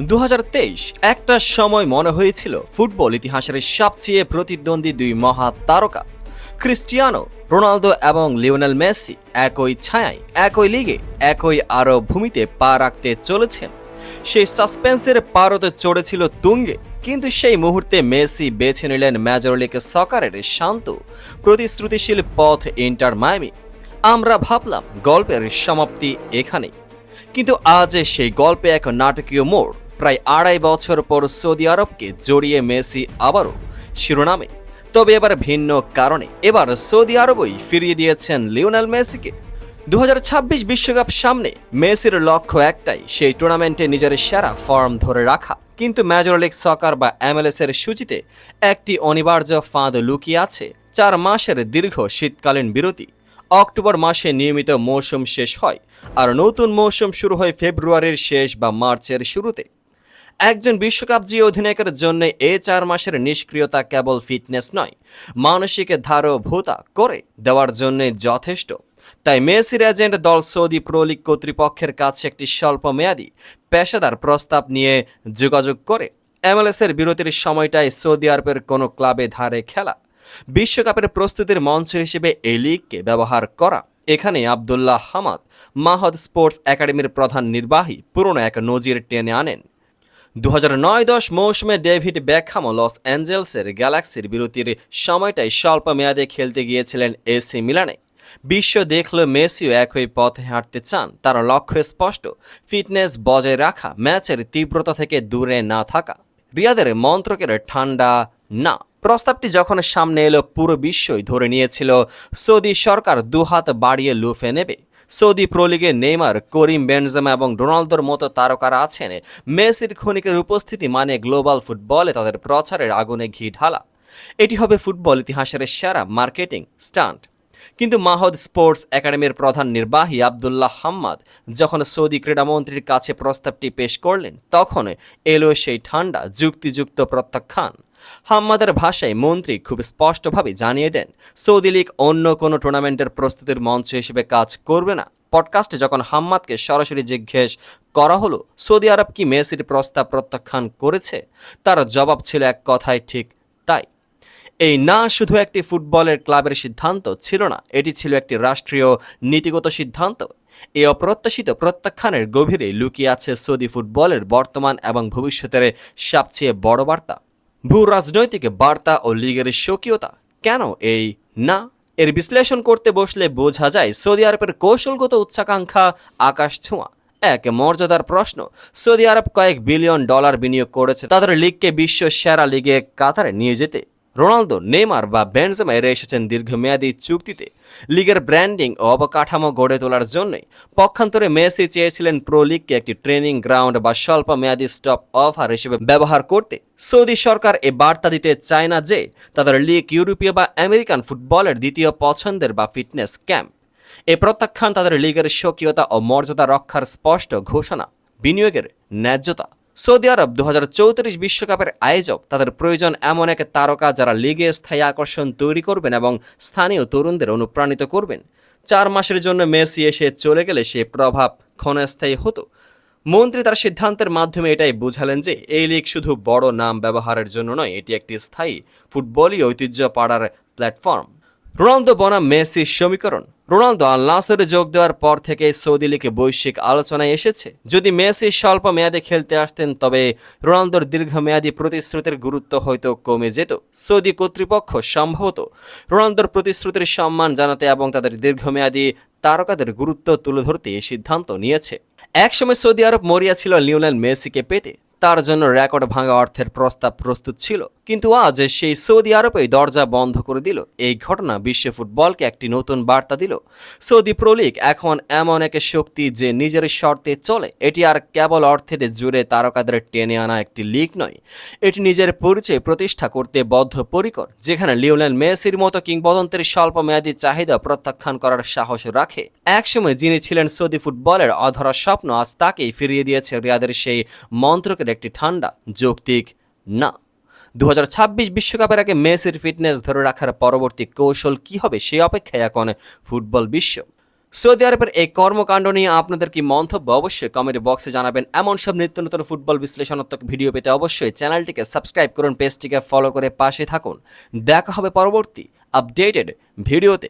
দু হাজার তেইশ, একটা সময় মনে হয়েছিল ফুটবল ইতিহাসের সবচেয়ে প্রতিদ্বন্দ্বী দুই মহা তারকা। ক্রিস্টিয়ানো রোনালদো এবং লিওনেল মেসি একই ছায়ায়, একই লিগে, একই আরও ভূমিতে পা রাখতে চলেছেন। সেই সাসপেন্সের পারতে চড়েছিল তুঙ্গে, কিন্তু সেই মুহূর্তে মেসি বেছে নিলেন মেজর লিগ সকারের শান্ত, প্রতিশ্রুতিশীল পথ ইন্টার মায়ামি। আমরা ভাবলাম গল্পের সমাপ্তি এখানেই। কিন্তু আজ সেই গল্পে এক নাটকীয় মোড় প্রায় আড়াই বছর পর সৌদি আরবকে জড়িয়ে মেসি আবারও শিরোনামে। তবে এবার ভিন্ন কারণে এবার সৌদি আরবই ফিরিয়ে দিয়েছেন লিওনেল মেসিকে। দু বিশ্বকাপ সামনে মেসির লক্ষ্য একটাই, সেই টুর্নামেন্টে নিজের সেরা ফর্ম ধরে রাখা। কিন্তু মেজর লিগ সকার বা এমএলএস এর সূচিতে একটি অনিবার্য ফাঁদ লুকিয়ে আছে, চার মাসের দীর্ঘ শীতকালীন বিরতি। অক্টোবর মাসে নিয়মিত মৌসুম শেষ হয়, আর নতুন মৌসুম শুরু হয় ফেব্রুয়ারির শেষ বা মার্চের শুরুতে। একজন বিশ্বকাপ জি অধিনায়কের জন্য এ চার মাসের নিষ্ক্রিয়তা কেবল ফিটনেস নয়, মানসিক ধারও ভূতা করে দেওয়ার জন্য যথেষ্ট। তাই মেসির এজেন্ট দল সৌদি প্রো লিগ কর্তৃপক্ষের কাছে একটি স্বল্প মেয়াদী পেশাদার প্রস্তাব নিয়ে যোগাযোগ করে এমএলএস এর বিরতির সময়টায় সৌদি আরবের কোনো ক্লাবে ধারে খেলা। বিশ্বকাপের প্রস্তুতির মঞ্চ হিসেবে এই লিগকে ব্যবহার করা। এখানে আবদুল্লাহ হামাদ, মাহদ স্পোর্টস একাডেমির প্রধান নির্বাহী পুরনো এক নজির টেনে আনেন। দু হাজার নয় দশ মৌসুমে ডেভিড ব্যাকহামো লস অ্যাঞ্জেলসের গ্যালাক্সির বিরতির সময়টাই স্বল্প মেয়াদে খেলতে গিয়েছিলেন এসি মিলানে। বিশ্ব দেখল মেসিও একই পথে হাঁটতে চান। তার লক্ষ্য স্পষ্ট, ফিটনেস বজায় রাখা, ম্যাচের তীব্রতা থেকে দূরে না থাকা। রিয়াদের মন্ত্রকের ঠান্ডা না। প্রস্তাবটি যখন সামনে এলো, পুরো বিশ্বই ধরে নিয়েছিল, সৌদি সরকার দুহাত বাড়িয়ে লুফে নেবে। সৌদি প্রো লিগে নেইমার, করিম বেনজামা এবং ডোনাল্ডোর মতো তারকারা আছেন। মেসির ক্ষণিকের উপস্থিতি মানে গ্লোবাল ফুটবলে তাদের প্রচারের আগুনে ঘি ঢালা। এটি হবে ফুটবল ইতিহাসের সেরা মার্কেটিং স্টান্ট। কিন্তু মাহদ স্পোর্টস একাডেমির প্রধান নির্বাহী আবদুল্লাহ হাম্মাদ যখন সৌদি ক্রীড়ামন্ত্রীর কাছে প্রস্তাবটি পেশ করলেন, তখন এলো সেই ঠান্ডা যুক্তিযুক্ত প্রত্যাখ্যান। হাম্মাদের ভাষায় মন্ত্রী খুব স্পষ্টভাবে জানিয়ে দেন, সৌদি লীগ অন্য কোনো টুর্নামেন্টের প্রস্তুতির মঞ্চ হিসেবে কাজ করবে না। পডকাস্টে যখন হাম্মাদকে সরাসরি জিজ্ঞেস করা হলো, সৌদি আরব কি মেসির প্রস্তাব প্রত্যাখ্যান করেছে, তার জবাব ছিল এক কথায় ঠিক তাই। এই না শুধু একটি ফুটবলের ক্লাবের সিদ্ধান্ত ছিল না, এটি ছিল একটি রাষ্ট্রীয় নীতিগত সিদ্ধান্ত। এই অপ্রত্যাশিত প্রত্যাখ্যানের গভীরে লুকিয়ে আছে সৌদি ফুটবলের বর্তমান এবং ভবিষ্যতের সবচেয়ে বড় বার্তা। ভূ রাজনৈতিক বার্তা ও লিগের স্বকীয়তা। কেন এই? না, এর বিশ্লেষণ করতে বসলে বোঝা যায় সৌদি আরবের কৌশলগত উচ্চাকাঙ্ক্ষা আকাশ ছোঁয়া। এক মর্যাদার প্রশ্ন, সৌদি আরব কয়েক বিলিয়ন ডলার বিনিয়োগ করেছে, তাদের লিগকে বিশ্ব সেরা লিগে কাতারে নিয়ে যেতে। রোনালদো, নেইমার বা বেনজেমা এরা এসেছেন দীর্ঘমেয়াদী চুক্তিতে। লিগের ব্র্যান্ডিং ও অবকাঠামো গড়ে তোলার জন্যই পক্ষান্তরে মেসি চেয়েছিলেন প্রো লিগকে একটি ট্রেনিং গ্রাউন্ড বা স্বল্প মেয়াদী স্টপ অফার হিসেবে ব্যবহার করতে। সৌদি সরকার এ বার্তা দিতে চায় না যে, তাদের লিগ ইউরোপীয় বা আমেরিকান ফুটবলের দ্বিতীয় পছন্দের বা ফিটনেস ক্যাম্প। এ প্রত্যাখ্যান তাদের লিগের স্বকীয়তা ও মর্যাদা রক্ষার স্পষ্ট ঘোষণা। বিনিয়োগের ন্যায্যতা সৌদি আরব দু বিশ্বকাপের আয়োজক তাদের প্রয়োজন এমন এক তারকা যারা লিগে স্থায়ী আকর্ষণ তৈরি করবেন এবং স্থানীয় তরুণদের অনুপ্রাণিত করবেন। চার মাসের জন্য মেসি এসে চলে গেলে সে প্রভাব ক্ষণস্থায়ী হতো। মন্ত্রী তার সিদ্ধান্তের মাধ্যমে এটাই বুঝালেন যে এই লিগ শুধু বড় নাম ব্যবহারের জন্য নয়, এটি একটি স্থায়ী ফুটবলই ঐতিহ্য পাড়ার প্ল্যাটফর্ম। রোনালদো বনাম মেসির সমীকরণ। রোনালদো আল নাসরে যোগ দেওয়ার পর থেকে সৌদি লিগে বৈশ্বিক আলোচনায় এসেছে। যদি মেসি স্বল্প মেয়াদে খেলতে আসতেন, তবে রোনালদোর দীর্ঘমেয়াদী প্রতিশ্রুতির গুরুত্ব হয়তো কমে যেত। সৌদি কর্তৃপক্ষ সম্ভবত রোনালদোর প্রতিশ্রুতির সম্মান জানাতে এবং তাদের দীর্ঘমেয়াদী তারকাদের গুরুত্ব তুলে ধরতে এই সিদ্ধান্ত নিয়েছে। একসময় সৌদি আরব মরিয়া ছিল লিওনেল মেসিকে পেতে। তার জন্য রেকর্ড ভাঙা অর্থের প্রস্তাব প্রস্তুত ছিল। কিন্তু আজ সেই সৌদি আরবেই দরজা বন্ধ করে দিল। এই ঘটনা বিশ্ব ফুটবলকে একটি নতুন বার্তা দিল। সৌদি প্রলিগ এখন এমন এক শক্তি যে নিজের শর্তে চলে। এটি আর কেবল অর্থের জুড়ে তারকাদের টেনে আনা একটি লিগ নয়। এটি নিজের পরিচয় প্রতিষ্ঠা করতে বদ্ধপরিকর, যেখানে লিওনেল মেসির মতো কিংবদন্তের স্বল্প মেয়াদী চাহিদা প্রত্যাখ্যান করার সাহস রাখে। একসময় যিনি ছিলেন সৌদি ফুটবলের অধরা স্বপ্ন, আজ তাকেই ফিরিয়ে দিয়েছে রিয়াদের সেই মন্ত্রকের একটি ঠান্ডা। যৌক্তিক না। দু বিশ্বকাপের আগে মেসির ফিটনেস ধরে রাখার পরবর্তী কৌশল কি হবে সে অপেক্ষায় এখন ফুটবল বিশ্ব। সৌদি আরবের এই কর্মকাণ্ড নিয়ে আপনাদের কি মন্তব্য? অবশ্যই কমেন্ট বক্সে জানাবেন। এমন সব নিত্য নতুন ফুটবল বিশ্লেষণাত্মক ভিডিও পেতে অবশ্যই চ্যানেলটিকে সাবস্ক্রাইব করুন পেজটিকে ফলো করে পাশে থাকুন। দেখা হবে পরবর্তী আপডেটেড ভিডিওতে।